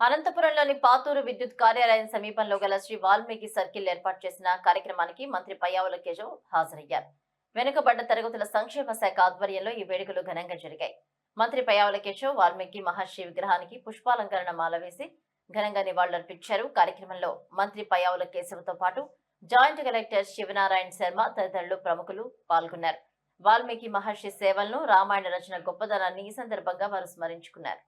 అనంతపురంలోని పాతూరు విద్యుత్ కార్యాలయం సమీపంలో గల శ్రీ వాల్మీకి సర్కిల్ ఏర్పాటు చేసిన కార్యక్రమానికి మంత్రి పయ్యావుల కేశవ్ హాజరయ్యారు. వెనుకబడ్డ తరగతుల సంక్షేమ శాఖ ఆధ్వర్యంలో ఈ వేడుకలు ఘనంగా జరిగాయి. మంత్రి పయ్యావుల కేశవ్ వాల్మీకి మహర్షి విగ్రహానికి పుష్పాలంకరణ మాల వేసి ఘనంగా నివాళులర్పించారు. కార్యక్రమంలో మంత్రి పయ్యావుల కేశవ్తో పాటు జాయింట్ కలెక్టర్ శివనారాయణ శర్మ తదితరులు ప్రముఖులు పాల్గొన్నారు. వాల్మీకి మహర్షి సేవలను రామాయణ రచన గొప్పదనాన్ని ఈ సందర్భంగా వారు స్మరించుకున్నారు.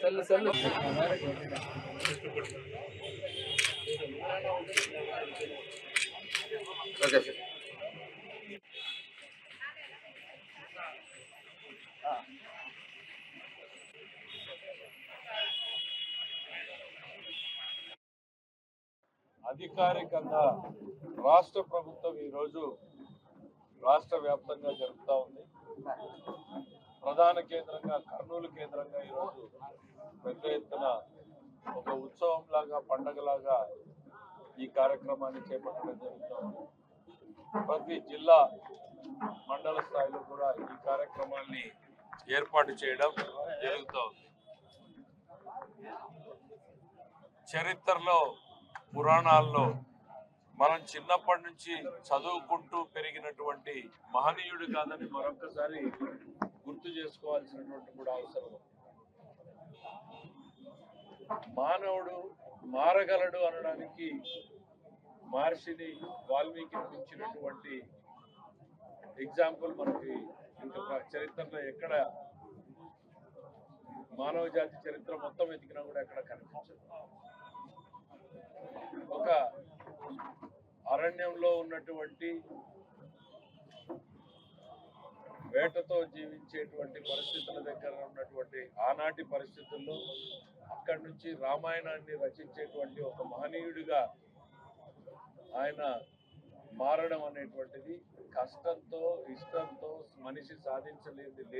செல்லு செல்லு ஓகே சார் అధికారికంగా రాష్ట్ర ప్రభుత్వం ఈరోజు రాష్ట్ర వ్యాప్తంగా జరుగుతూ ఉంది. ప్రధాన కేంద్రంగా కర్నూలు కేంద్రంగా ఈరోజు పెద్ద ఎత్తున ఒక ఉత్సవం లాగా పండగలాగా ఈ కార్యక్రమాన్ని చేపట్టడం జరుగుతూ ఉంది ప్రతి జిల్లా మండల స్థాయిలో కూడా ఈ కార్యక్రమాన్ని ఏర్పాటు చేయడం జరుగుతూ ఉంది. చరిత్రలో పురాణాల్లో మనం చిన్నప్పటి నుంచి చదువుకుంటూ పెరిగినటువంటి మహనీయుడు కాదని మరొకసారి గుర్తు చేసుకోవాల్సినటువంటి కూడా అవసరం. మానవుడు మారగలడు అనడానికి మహర్షిని వాల్మీకి ఇచ్చినటువంటి ఎగ్జాంపుల్ మనకి ఇంకా చరిత్రలో ఎక్కడ మానవ జాతి చరిత్ర మొత్తం వెతికినా కూడా ఎక్కడ కనిపించదు. ఒక అరణ్యంలో ఉన్నటువంటి వేటతో జీవించేటువంటి పరిస్థితుల దగ్గర ఉన్నటువంటి ఆనాటి పరిస్థితుల్లో అక్కడి నుంచి రామాయణాన్ని రచించేటువంటి ఒక మహనీయుడిగా ఆయన మారడం అనేటువంటిది కష్టం. ఇష్టంతో మనిషి సాధించలేనిది లేదు